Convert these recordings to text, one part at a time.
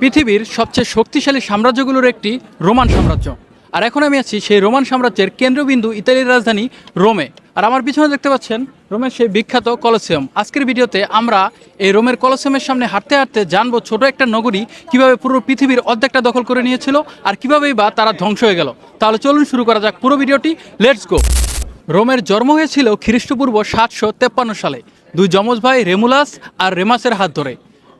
পৃথিবীর সবচেয়ে শক্তিশালী সাম্রাজ্যগুলোর একটি রোমান সাম্রাজ্য। আর এখন আমি আছি সেই রোমান সাম্রাজ্যের কেন্দ্রবিন্দু ইতালির রাজধানী রোমে। আর আমার পিছনে দেখতে পাচ্ছেন রোমের সেই বিখ্যাত কলসিয়াম। আজকের ভিডিওতে আমরা এই রোমের কলসিয়ামের সামনে হাঁটতে হাঁটতে জানব ছোট একটা নগরী কীভাবে পুরো পৃথিবীর অর্ধেকটা দখল করে নিয়েছিল আর কিভাবেই বা তারা ধ্বংস হয়ে গেল। তাহলে চলুন শুরু করা যাক পুরো ভিডিওটি। লেটস গো রোমের জন্ম হয়েছিল খ্রিস্টপূর্ব সাতশো তেপ্পান্ন সালে। দুই যমজ ভাই রেমুলাস আর রেমাসের হাত ধরে।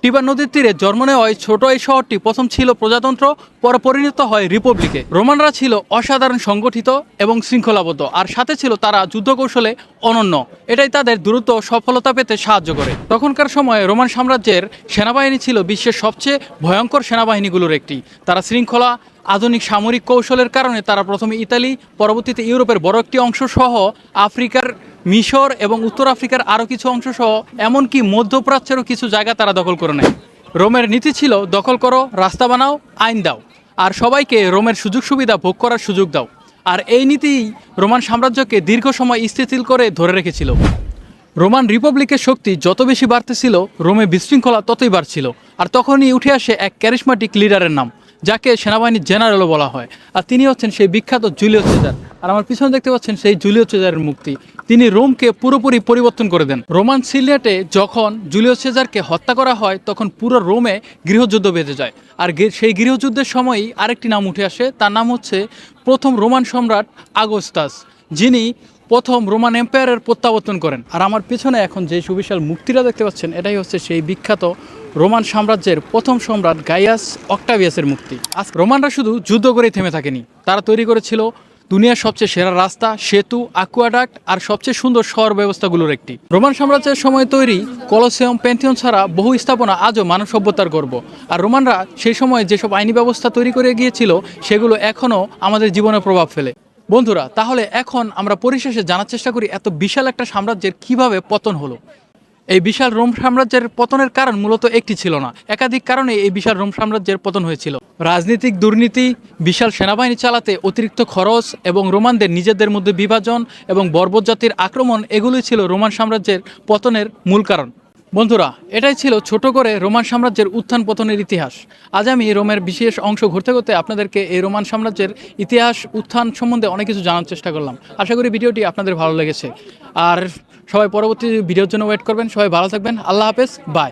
টিবার নদীর তীরে জন্ম নেওয়ায় ছোট এই শহরটি প্রথম ছিল প্রজাতন্ত্র, পরে পরিণত হয় রিপাবলিকে। রোমানরা ছিল অসাধারণ সংগঠিত এবং শৃঙ্খলাবদ্ধ, আর সাথে ছিল তারা যুদ্ধ কৌশলে অনন্য। এটাই তাদের দ্রুত সফলতা পেতে সাহায্য করে। তখনকার সময়ে রোমান সাম্রাজ্যের সেনাবাহিনী ছিল বিশ্বের সবচেয়ে ভয়ঙ্কর সেনাবাহিনীগুলোর একটি। তারা শৃঙ্খলা, আধুনিক সামরিক কৌশলের কারণে তারা প্রথমে ইতালি, পরবর্তীতে ইউরোপের বড় একটি অংশ সহ আফ্রিকার মিশর এবং উত্তর আফ্রিকার আরও কিছু অংশ সহ এমনকি মধ্যপ্রাচ্যেরও কিছু জায়গা তারা দখল করে নেয়। রোমের নীতি ছিল, দখল করো, রাস্তা বানাও, আইন দাও। আর সবাইকে রোমের সুযোগ সুবিধা ভোগ করার সুযোগ দাও। আর এই নীতি রোমান সাম্রাজ্যকে দীর্ঘ সময় স্থিতিশীল করে ধরে রেখেছিল। রোমান রিপাবলিকের শক্তি যত বেশি বাড়তেছিল, রোমে বিশৃঙ্খলা ততই বাড়ছিল। আর তখনই উঠে আসে এক ক্যারিসমাটিক লিডারের নাম। যাকে সেনাবাহিনীর জেনারেলও বলা হয়। আর তিনি হচ্ছেন সেই বিখ্যাত জুলিও চেজার। আর আমার পিছনে দেখতে পাচ্ছেন সেই জুলিও চেজারের মুক্তি তিনি রোমকে পুরোপুরি পরিবর্তন করে দেন। রোমান সিলিয়াটে যখন জুলিও চেজারকে হত্যা করা হয়, তখন পুরো রোমে গৃহযুদ্ধ বেঁধে যায়। আর সেই গৃহযুদ্ধের সময়ই আরেকটি নাম উঠে আসে। তার নাম হচ্ছে প্রথম রোমান সম্রাট আগস্তাস, যিনি প্রথম রোমান এম্পায়ারের প্রত্যাবর্তন করেন। আর আমার পেছনে এখন যে সুবিশাল মূর্তিটা দেখতে পাচ্ছেন, এটাই হচ্ছে সেই বিখ্যাত রোমান সাম্রাজ্যের প্রথম সম্রাট গাইয়াস অক্টাভিয়াসের মুক্তি আজ রোমানরা শুধু যুদ্ধ করেই থেমে থাকেনি, তারা তৈরি করেছিল দুনিয়ার সবচেয়ে সেরা রাস্তা, সেতু আকুয়াডাক্ট আর সবচেয়ে সুন্দর শহর ব্যবস্থাগুলোর একটি। রোমান সাম্রাজ্যের সময় তৈরি কলসিয়াম প্যান্থিয়ন ছাড়া বহু স্থাপনা আজও মানব সভ্যতার গর্ব। আর রোমানরা সেই সময় যেসব আইনি ব্যবস্থা তৈরি করে গিয়েছিল, সেগুলো এখনও আমাদের জীবনে প্রভাব ফেলে। বন্ধুরা, তাহলে এখন আমরা পরিশেষে জানার চেষ্টা করি এত বিশাল একটা সাম্রাজ্যের কীভাবে পতন হলো। এই বিশাল রোম সাম্রাজ্যের পতনের কারণ মূলত একটি ছিল না। একাধিক কারণে এই বিশাল রোম সাম্রাজ্যের পতন হয়েছিল। রাজনৈতিক দুর্নীতি, বিশাল সেনাবাহিনী চালাতে অতিরিক্ত খরচ এবং রোমানদের নিজেদের মধ্যে বিভাজন এবং বর্বর জাতির আক্রমণ, এগুলোই ছিল রোমান সাম্রাজ্যের পতনের মূল কারণ। বন্ধুরা, এটাই ছিল ছোট করে রোমান সাম্রাজ্যের উত্থান পতনের ইতিহাস। আজ আমি রোমের বিশেষ অংশ ঘুরতে ঘুরতে আপনাদেরকে এই রোমান সাম্রাজ্যের ইতিহাস, উত্থান সম্বন্ধে অনেক কিছু জানার চেষ্টা করলাম। আশা করি ভিডিওটি আপনাদের ভালো লেগেছে। আর সবাই পরবর্তী ভিডিওর জন্য ওয়েট করবেন, সবাই ভালো থাকবেন। আল্লাহ হাফেজ বাই